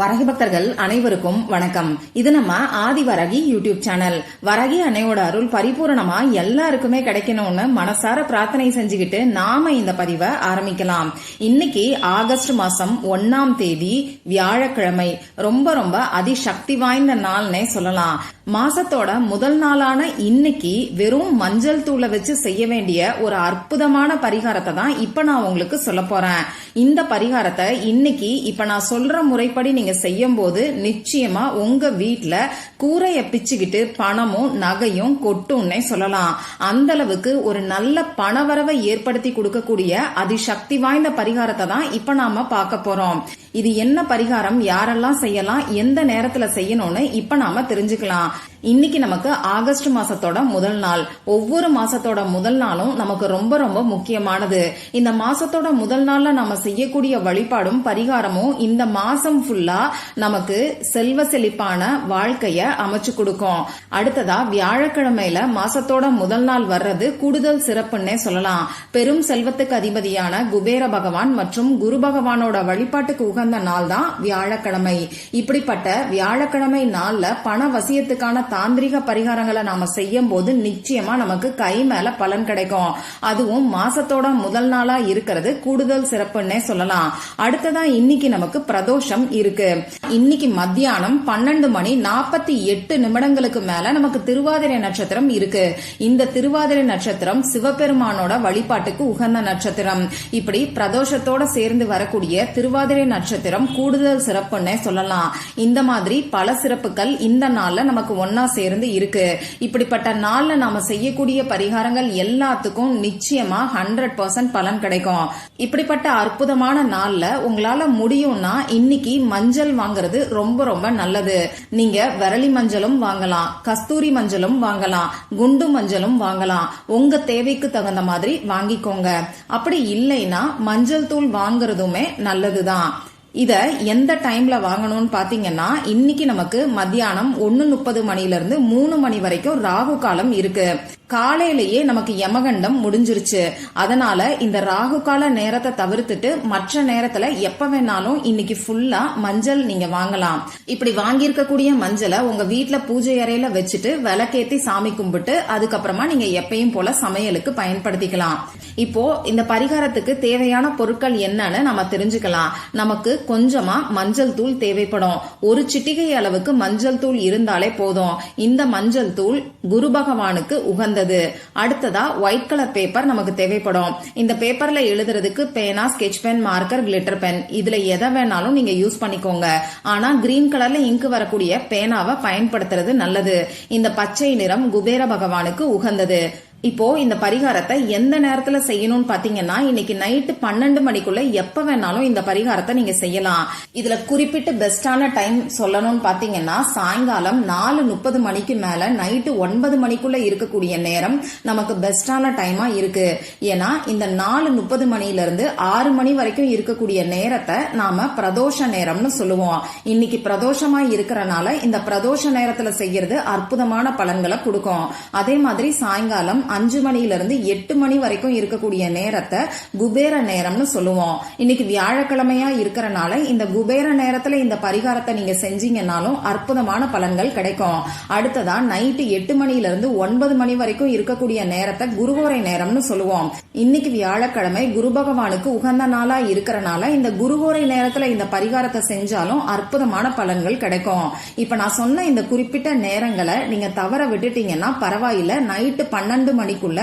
வரகி பக்தர்கள் அனைவருக்கும் வணக்கம். இது நம்ம ஆதி வரகி யூடியூப் சேனல். வரகி அன்னையோட அருள் பரிபூரணமா எல்லாருக்குமே கிடைக்கணும்னு மனசார பிரார்த்தனை செஞ்சுக்கிட்டு நாம இந்த பதிவை ஆரம்பிக்கலாம். இன்னைக்கு ஆகஸ்ட் மாசம் ஒன்னாம் தேதி வியாழக்கிழமை. ரொம்ப ரொம்ப அதிசக்தி வாய்ந்த நாள்னே சொல்லலாம். மாசத்தோட முதல் நாளான இன்னைக்கு வெறும் மஞ்சள் தூளை வச்சு செய்ய வேண்டிய ஒரு அற்புதமான பரிகாரத்தை தான் இப்ப நான் உங்களுக்கு சொல்ல போறேன். இந்த பரிகாரத்தை இன்னைக்கு இப்ப நான் சொல்ற முறைப்படி நீங்க செய்யும் போது நிச்சயமா உங்க வீட்டுல கூரைய பிச்சுக்கிட்டு பணமும் நகையும் கொட்டும்னே சொல்லலாம். அந்த அளவுக்கு ஒரு நல்ல பணவரவை ஏற்படுத்தி கொடுக்கக்கூடிய அதிசக்தி வாய்ந்த பரிகாரத்தை தான் இப்ப நாம பார்க்க போறோம். இது என்ன பரிகாரம்? யாரெல்லாம் செய்யலாம்? எந்த நேரத்துல செய்யணும்னு இப்ப நாம தெரிஞ்சுக்கலாம். இன்னைக்கு நமக்கு ஆகஸ்ட் மாசத்தோட முதல் நாள். ஒவ்வொரு மாசத்தோட முதல் நாளும் நமக்கு ரொம்ப ரொம்ப முக்கியமானது. இந்த மாசத்தோட முதல் நாள்ல நம்ம செய்யக்கூடிய வழிபாடும் பரிகாரமும் இந்த மாசம் ஃபுல்லா நமக்கு செல்வ செழிப்பான வாழ்க்கைய அமைச்சு கொடுக்கும். அடுத்ததா வியாழக்கிழமையில மாசத்தோட முதல் நாள் வர்றது கூடுதல் சிறப்புன்னே சொல்லலாம். பெரும் செல்வத்துக்கு அதிபதியான குபேர பகவான் மற்றும் குரு பகவானோட வழிபாட்டுக்கு உகந்த நாள் தான் வியாழக்கிழமை. இப்படிப்பட்ட வியாழக்கிழமை நாள்ல பண வசியத்துக்கான தாந்திரிக பரிகாரங்களை நாம செய்யும் போது நிச்சயமா நமக்கு கை மேல பலன் கிடைக்கும். அதுவும் மாசத்தோட முதல் நாளா இருக்கிறது கூடுதல் சிறப்புன்னே சொல்லலாம். அடுத்ததான் இன்னைக்கு நமக்கு பிரதோஷம் இருக்கு. இன்னைக்கு மத்தியானம் பன்னெண்டு மணி நாற்பத்தி எட்டு நிமிடங்களுக்கு மேல நமக்கு திருவாதிரை நட்சத்திரம் இருக்கு. இந்த திருவாதிரை நட்சத்திரம் சிவபெருமானோட வழிபாட்டுக்கு உகந்த நட்சத்திரம். இப்படி பிரதோஷத்தோட சேர்ந்து வரக்கூடிய திருவாதிரை நட்சத்திரம் நட்சத்திரம் கூடுதல் சிறப்புன்னே சொல்லலாம். இந்த மாதிரி பல சிறப்புகள் இந்த நாள்ல நமக்கு ஒன்னா சேர்ந்து இருக்கு. இப்படிப்பட்ட நாள்ல நாம செய்யக்கூடிய பரிகாரங்கள் எல்லாத்துக்கும் நிச்சயமா ஹண்ட்ரட் பர்சன்ட் பலன் கிடைக்கும். இப்படிப்பட்ட அற்புதமான நாள்ல உங்களால முடியும்னா இன்னைக்கு மஞ்சள் வாங்குறது ரொம்ப ரொம்ப நல்லது. நீங்க விரலி மஞ்சளும் வாங்கலாம் கஸ்தூரி மஞ்சளும் வாங்கலாம் குண்டு மஞ்சளும் வாங்கலாம். உங்க தேவைக்கு தகுந்த மாதிரி வாங்கிக்கோங்க. அப்படி இல்லைன்னா மஞ்சள் தூள் வாங்குறதுமே நல்லதுதான். இத எந்த டைம்ல வாங்கணும்னு பாத்தீங்கன்னா இன்னைக்கு நமக்கு மத்தியானம் ஒன்னு முப்பது மணில இருந்து மூணு மணி வரைக்கும் ராகு காலம் இருக்கு. காலையிலேயே நமக்கு யமகண்டம் முடிஞ்சிருச்சு. அதனால இந்த ராகு கால நேரத்தை தவிர்த்துட்டு மற்ற நேரத்துல எப்ப வேணாலும் இன்னைக்கு ஃபுல்லா மஞ்சள் நீங்க வாங்கலாம். இப்படி வாங்கியிருக்கக்கூடிய மஞ்சளை உங்க வீட்டுல பூஜை அறையில வச்சுட்டு விளக்கேத்தி சாமி கும்பிட்டு அதுக்கப்புறமா நீங்க எப்பயும் போல சமையலுக்கு பயன்படுத்திக்கலாம். இப்போ இந்த பரிகாரத்துக்கு தேவையான பொருட்கள் என்னன்னு நம்ம தெரிஞ்சுக்கலாம். நமக்கு கொஞ்சமா மஞ்சள் தூள் தேவைப்படும். ஒரு சிட்டிகை அளவுக்கு மஞ்சள் தூள் இருந்தாலே போதும். இந்த மஞ்சள் தூள் குரு பகவானுக்கு வந்தது. அடுத்ததா ஒயிட் கலர் பேப்பர் நமக்கு தேவைப்படும். இந்த பேப்பர்ல எழுதுறதுக்கு பேனா sketch pen marker glitter pen இதுல எதை வேணாலும் நீங்க யூஸ் பண்ணிக்கோங்க. ஆனா கிரீன் கலர்ல இங்கு வரக்கூடிய பேனாவை பயன்படுத்துறது நல்லது. இந்த பச்சை நிறம் குபேர பகவானுக்கு உகந்தது. இப்போ இந்த பரிகாரத்தை எந்த நேரத்துல செய்யணும்னு பாத்தீங்கன்னா இன்னைக்கு நைட்டு பன்னெண்டு மணிக்குள்ள எப்ப வேணாலும் இந்த பரிகாரத்தை நீங்க செய்யலாம். இதுல குறிப்பிட்டு பெஸ்டான டைம் சொல்லணும்னு பாத்தீங்கன்னா சாயங்காலம் நாலு முப்பது மணிக்கு மேல நைட்டு ஒன்பது மணிக்குள்ள இருக்கக்கூடிய நேரம் நமக்கு பெஸ்டான டைமா இருக்கு. ஏன்னா இந்த நாலு முப்பது மணில இருந்து ஆறு மணி வரைக்கும் இருக்கக்கூடிய நேரத்தை நாம பிரதோஷ நேரம்னு சொல்லுவோம். இன்னைக்கு பிரதோஷமா இருக்கிறனால இந்த பிரதோஷ நேரத்துல செய்யறது அற்புதமான பலன்களை கொடுக்கும். அதே மாதிரி சாயங்காலம் அஞ்சு மணியிலிருந்து எட்டு மணி வரைக்கும் இருக்கக்கூடிய நேரத்தை குபேர நேரம்னு சொல்லுவோம். இன்னைக்கு வியாழக்கிழமையா இருக்கிறனால இந்த குபேர நேரத்துல இந்த பரிகாரத்தை நீங்க செஞ்சீங்கன்னாலும் அற்புதமான பலன்கள் கிடைக்கும். அடுத்ததா நைட்டு எட்டு மணியிலிருந்து ஒன்பது மணி வரைக்கும் இருக்கக்கூடிய நேரத்தை குருவோரை நேரம்னு சொல்லுவோம். இன்னைக்கு வியாழக்கிழமை குரு பகவானுக்கு உகந்த நாளா இருக்கிறனால இந்த குருவோரை நேரத்துல இந்த பரிகாரத்தை செஞ்சாலும் அற்புதமான பலன்கள் கிடைக்கும். இப்ப நான் சொன்ன இந்த குறிப்பிட்ட நேரங்களை நீங்க தவற விட்டுட்டீங்கன்னா பரவாயில்ல. நைட்டு பன்னெண்டு மணிக்குள்ள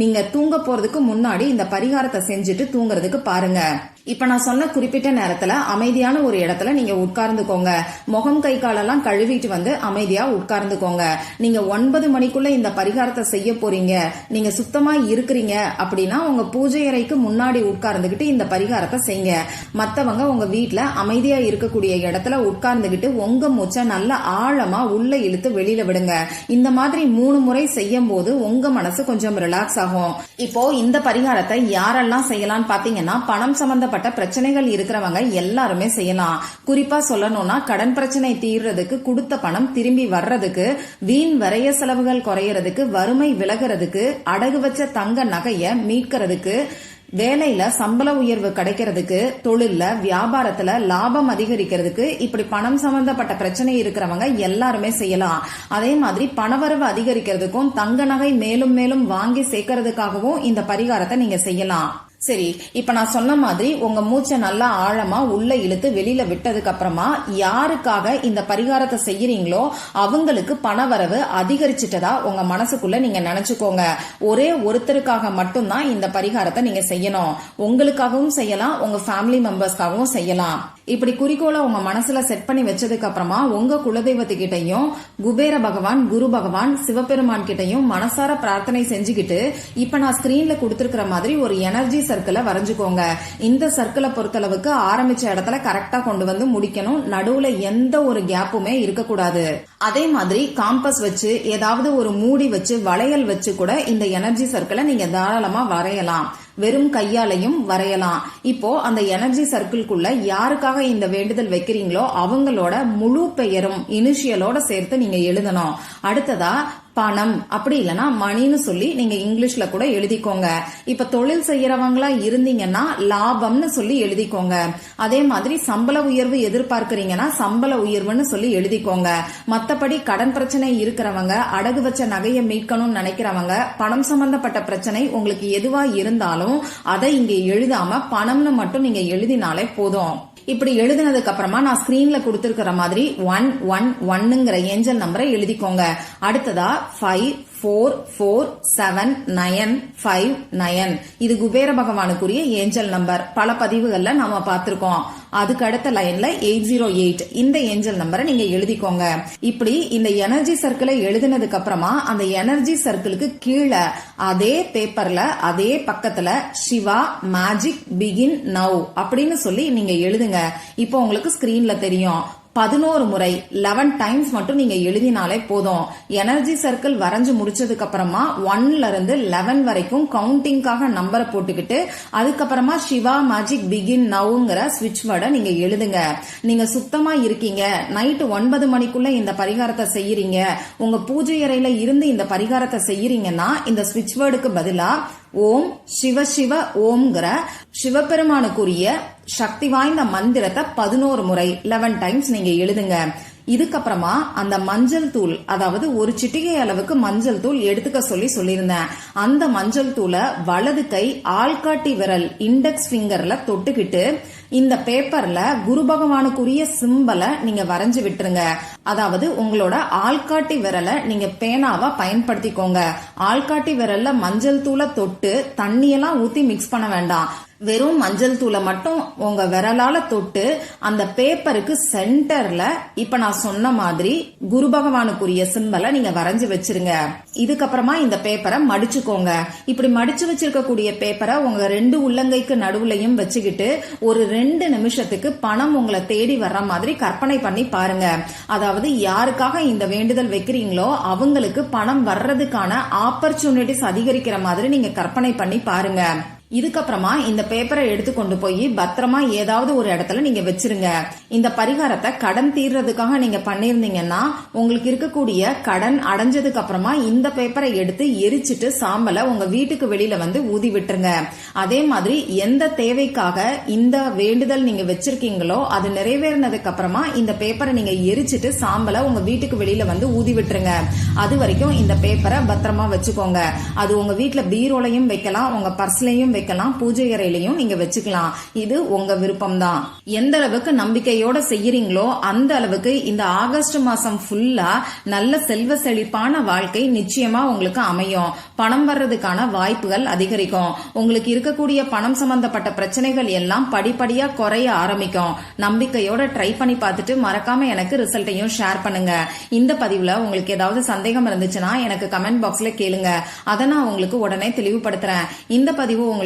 நீங்க தூங்க போறதுக்கு முன்னாடி இந்த பரிகாரத்தை செஞ்சுட்டு தூங்குறதுக்கு பாருங்க. இப்ப நான் சொன்ன குறிப்பிட்ட நேரத்துல அமைதியான ஒரு இடத்துல நீங்க உட்கார்ந்துக்கோங்க. முகம் கை காலெல்லாம் கழுவிட்டு வந்து அமைதியா உட்கார்ந்துக்கோங்க. நீங்க ஒன்பது மணிக்குள்ள இந்த பரிகாரத்தை செய்ய போறீங்க. நீங்க சுத்தமா இருக்கிறீங்க அப்படின்னா உங்க பூஜை அறைக்கு முன்னாடி உட்கார்ந்துகிட்டு இந்த பரிகாரத்தை செய்யுங்க. மத்தவங்க உங்க வீட்டுல அமைதியா இருக்கக்கூடிய இடத்துல உட்கார்ந்துகிட்டு உங்க மூச்சை நல்ல ஆழமா உள்ள இழுத்து வெளியில விடுங்க. இந்த மாதிரி மூணு முறை செய்யும் போது உங்க மனசு கொஞ்சம் ரிலாக்ஸ் ஆகும். இப்போ இந்த பரிகாரத்தை யாரெல்லாம் செய்யலாம்னு பாத்தீங்கன்னா பணம் சம்பந்தப்பட்ட பிரச்சனைகள் இருக்கிறவங்க எல்லாருமே செய்யலாம். குறிப்பா சொல்லணும்னா கடன் பிரச்சனை தீர்றதுக்கு கொடுத்த பணம் திரும்பி வர்றதுக்கு வீண் வரைய செலவுகள் குறையறதுக்கு வறுமை விலகிறதுக்கு அடகு வச்ச தங்க நகைய மீட்கிறதுக்கு வேலையில சம்பள உயர்வு கிடைக்கிறதுக்கு தொழில்ல வியாபாரத்துல லாபம் அதிகரிக்கிறதுக்கு இப்படி பணம் சம்பந்தப்பட்ட பிரச்சனை இருக்கிறவங்க எல்லாருமே செய்யலாம். அதே மாதிரி பணவரவு அதிகரிக்கிறதுக்கும் தங்க நகை மேலும் மேலும் வாங்கி சேர்க்கறதுக்காகவும் இந்த பரிகாரத்தை நீங்க செய்யலாம். சரி இப்ப நான் சொன்ன மாதிரி உங்க மூச்சை நல்லா ஆழமா உள்ள இழுத்து வெளியில விட்டதுக்கு அப்புறமா யாருக்காக இந்த பரிகாரத்தை செய்யறீங்களோ அவங்களுக்கு பணவரவு அதிகரிச்சிட்டதா உங்க மனசுக்குள்ள நீங்க நினைச்சுக்கோங்க. ஒரே ஒருத்தருக்காக மட்டும்தான் இந்த பரிகாரத்தை நீங்க செய்யணும். உங்களுக்காகவும் செய்யலாம் உங்க ஃபேமிலி மெம்பர்ஸ்க்காகவும் செய்யலாம். இப்படி குறிக்கோளை உங்க மனசுல செட் பண்ணி வச்சதுக்கு அப்புறமா உங்க குலதெய்வத்துக்கிட்டையும் குபேர பகவான் குரு பகவான் சிவபெருமான் கிட்டையும் மனசார பிரார்த்தனை செஞ்சுக்கிட்டு இப்ப நான் ஸ்கிரீன்ல கொடுத்திருக்கிற மாதிரி ஒரு எனர்ஜி சர்க்கிளை வரைஞ்சுக்கோங்க. இந்த சர்க்கிளை பொறுத்தளவுக்கு ஆரம்பிச்ச இடத்துல கரெக்டா கொண்டு வந்து முடிக்கணும். நடுவுல எந்த ஒரு கேப்புமே இருக்கக்கூடாது. அதே மாதிரி காம்பஸ் வச்சு ஏதாவது ஒரு மூடி வச்சு வளையல் வச்சு கூட இந்த எனர்ஜி சர்க்கிளை நீங்க தாராளமா வரையலாம். வெறும் கையாலையும் வரையலாம். இப்போ அந்த எனர்ஜி சர்க்கிள்குள்ள யாருக்காக இந்த வேண்டுதல் வைக்கிறீங்களோ அவங்களோட முழு பெயரும் இனிஷியலோட சேர்த்து நீங்க எழுதணும். அடுத்ததா பணம். அப்படி இல்லைன்னா மணின்னு சொல்லி நீங்க இங்கிலீஷ்ல கூட எழுதிக்கோங்க. இப்ப தொழில் செய்யறவங்களா இருந்தீங்கன்னா லாபம்னு சொல்லி எழுதிக்கோங்க. அதே மாதிரி சம்பள உயர்வு எதிர்பார்க்கறீங்கன்னா சம்பள உயர்வுன்னு சொல்லி எழுதிக்கோங்க. மத்தபடி கடன் பிரச்சனை இருக்கிறவங்க அடகு வச்ச நகையை மீட்கணும்னு நினைக்கிறவங்க பணம் சம்பந்தப்பட்ட பிரச்சனை உங்களுக்கு எதுவா இருந்தாலும் அதை இங்க எழுதாம பணம்னு மட்டும் நீங்க எழுதினாலே போதும். இப்படி எழுதினதுக்கு அப்புறமா நான் ஸ்கிரீன்ல கொடுத்திருக்கிற மாதிரி ஒன் ஒன் ஒன்னுங்கிற ஏஞ்சல் நம்பரை எழுதிக்கோங்க. அடுத்ததா five four four seven nine five nine இது குபேர பகவானுக்குரிய ஏஞ்சல் நம்பர். பல பதிவுகள்ல நாம பார்த்திருக்கோம். அதுக்கு அடுத்த லைன்ல எயிட் ஜீரோ எயிட் இந்த ஏஞ்சல் நம்பரை நீங்க எழுதிக்கோங்க. இப்படி இந்த எனர்ஜி சர்க்கிளை எழுதினதுக்கு அப்புறமா அந்த எனர்ஜி சர்க்கிளுக்கு கீழே அதே பேப்பர்ல அதே பக்கத்துல சிவா மேஜிக் பிகின் நவ் அப்படின்னு சொல்லி நீங்க எழுதுங்க. இப்போ உங்களுக்கு ஸ்கிரீன்ல தெரியும். பதினோரு முறை லெவன் டைம்ஸ் மட்டும் நீங்க எழுதினாலே போதும். எனர்ஜி சர்க்கிள் வரைஞ்சு முடிச்சதுக்கு அப்புறமா ஒன்ல இருந்து லெவன் வரைக்கும் கவுண்டிங்காக நம்பரை போட்டுக்கிட்டு அதுக்கப்புறமா சிவா மேஜிக் பிகின் நவுங்கிற ஸ்விட்ச் வேர்டை நீங்க எழுதுங்க. நீங்க சுத்தமா இருக்கீங்க. நைட்டு ஒன்பது மணிக்குள்ள இந்த பரிகாரத்தை செய்யறீங்க. உங்க பூஜை அறையில இருந்து இந்த பரிகாரத்தை செய்யறீங்கன்னா இந்த ஸ்விட்ச் வேர்டுக்கு பதிலா ஓம் சிவ சிவ ஓம்ங்கிற சிவபெருமானுக்குரிய சக்தி வாய்ந்த மந்திரத்தை பதினோரு முறை லெவன் டைம்ஸ் நீங்க எழுதுங்க. இதுக்கப்புறமா அந்த மஞ்சள் தூள் அதாவது ஒரு சிட்டிகை அளவுக்கு மஞ்சள் தூள் எடுத்துக்க சொல்லி சொல்லியிருந்தேன். அந்த மஞ்சள் தூளை வலது கை ஆள்காட்டி விரல் இண்டெக்ஸ் ஃபிங்கர்ல தொட்டுக்கிட்டு இந்த பேப்பர்ல குரு பகவானுக்குரிய சிம்பலை நீங்க வரைஞ்சு விட்டுருங்க. அதாவது உங்களோட ஆள்காட்டி விரலை நீங்க பேனாவா பயன்படுத்திக்கோங்க. ஆள்காட்டி விரல்ல மஞ்சள் தூளை தொட்டு தண்ணியெல்லாம் ஊத்தி மிக்ஸ் பண்ண வேண்டாம். வெறும் மஞ்சள் தூளை மட்டும் உங்க விரலால தொட்டு அந்த பேப்பருக்கு சென்டர்ல இப்ப நான் சொன்ன மாதிரி குரு பகவானுக்குரிய சிம்பலை நீங்க வரைஞ்சு வச்சிருங்க. இதுக்கப்புறமா இந்த பேப்பரை மடிச்சுக்கோங்க. இப்படி மடிச்சு வச்சிருக்கக்கூடிய பேப்பரை உங்க ரெண்டு உள்ளங்கைக்கு நடுவுலையும் வச்சுக்கிட்டு ஒரு ரெண்டு நிமிஷத்துக்கு பணம் உங்களை தேடி வர்ற மாதிரி கற்பனை பண்ணி பாருங்க. அதாவது யாருக்காக இந்த வேண்டுதல் வைக்கிறீங்களோ அவங்களுக்கு பணம் வர்றதுக்கான ஆப்பர்ச்சுனிட்டிஸ் அதிகரிக்கிற மாதிரி நீங்க கற்பனை பண்ணி பாருங்க. இதுக்கப்புறமா இந்த பேப்பரை எடுத்து கொண்டு போய் பத்திரமா ஏதாவது ஒரு இடத்துல நீங்க வச்சிருங்க. இந்த பரிகாரத்தை கடன் தீர்றதுக்காக நீங்க பண்ணிருந்தீங்கன்னா உங்களுக்கு இருக்கக்கூடிய கடன் அடைஞ்சதுக்கு அப்புறமா இந்த பேப்பரை எடுத்து எரிச்சிட்டு சாம்பலை உங்க வீட்டுக்கு வெளியில வந்து ஊதி விட்டுருங்க. அதே மாதிரி எந்த தேவைக்காக இந்த வேண்டுதல் நீங்க வச்சிருக்கீங்களோ அது நிறைவேறினதுக்கு அப்புறமா இந்த பேப்பரை நீங்க எரிச்சிட்டு சாம்பலை உங்க வீட்டுக்கு வெளியில வந்து ஊதி விட்டுருங்க. அது வரைக்கும் இந்த பேப்பரை பத்திரமா வச்சுக்கோங்க. அது உங்க வீட்டுல பீரோலையும் வைக்கலாம் உங்க பர்ஸ்லயும் வைக்கலாம். பூஜை அறையிலையும் நீங்க வச்சுக்கலாம். இது உங்க விருப்பம் தான் எந்த அளவுக்கு நம்பிக்கையோட செய்யறீங்களோ அந்த அளவுக்கு இந்த ஆகஸ்ட் மாசம் ஃபுல்லா நல்ல செல்வ செழிப்பான வாழ்க்கை நிச்சயமா உங்களுக்கு அமையும். பணம் வர்றதுக்கான வாய்ப்புகள் அதிகரிக்கும். உங்களுக்கு இருக்கக்கூடிய பணம் சம்பந்தப்பட்ட பிரச்சனைகள் எல்லாம் படிப்படியா குறைய ஆரம்பிக்கும். நம்பிக்கையோட ட்ரை பண்ணி பார்த்துட்டு மறக்காம எனக்கு ரிசல்ட்டையும் ஷேர் பண்ணுங்க. இந்த பதிவுல உங்களுக்கு ஏதாவது சந்தேகம் இருந்துச்சுன்னா எனக்கு கமெண்ட் பாக்ஸ்ல கேளுங்க. அதை நான் உங்களுக்கு உடனே தெளிவுபடுத்துறேன். இந்த பதிவு உங்களுக்கு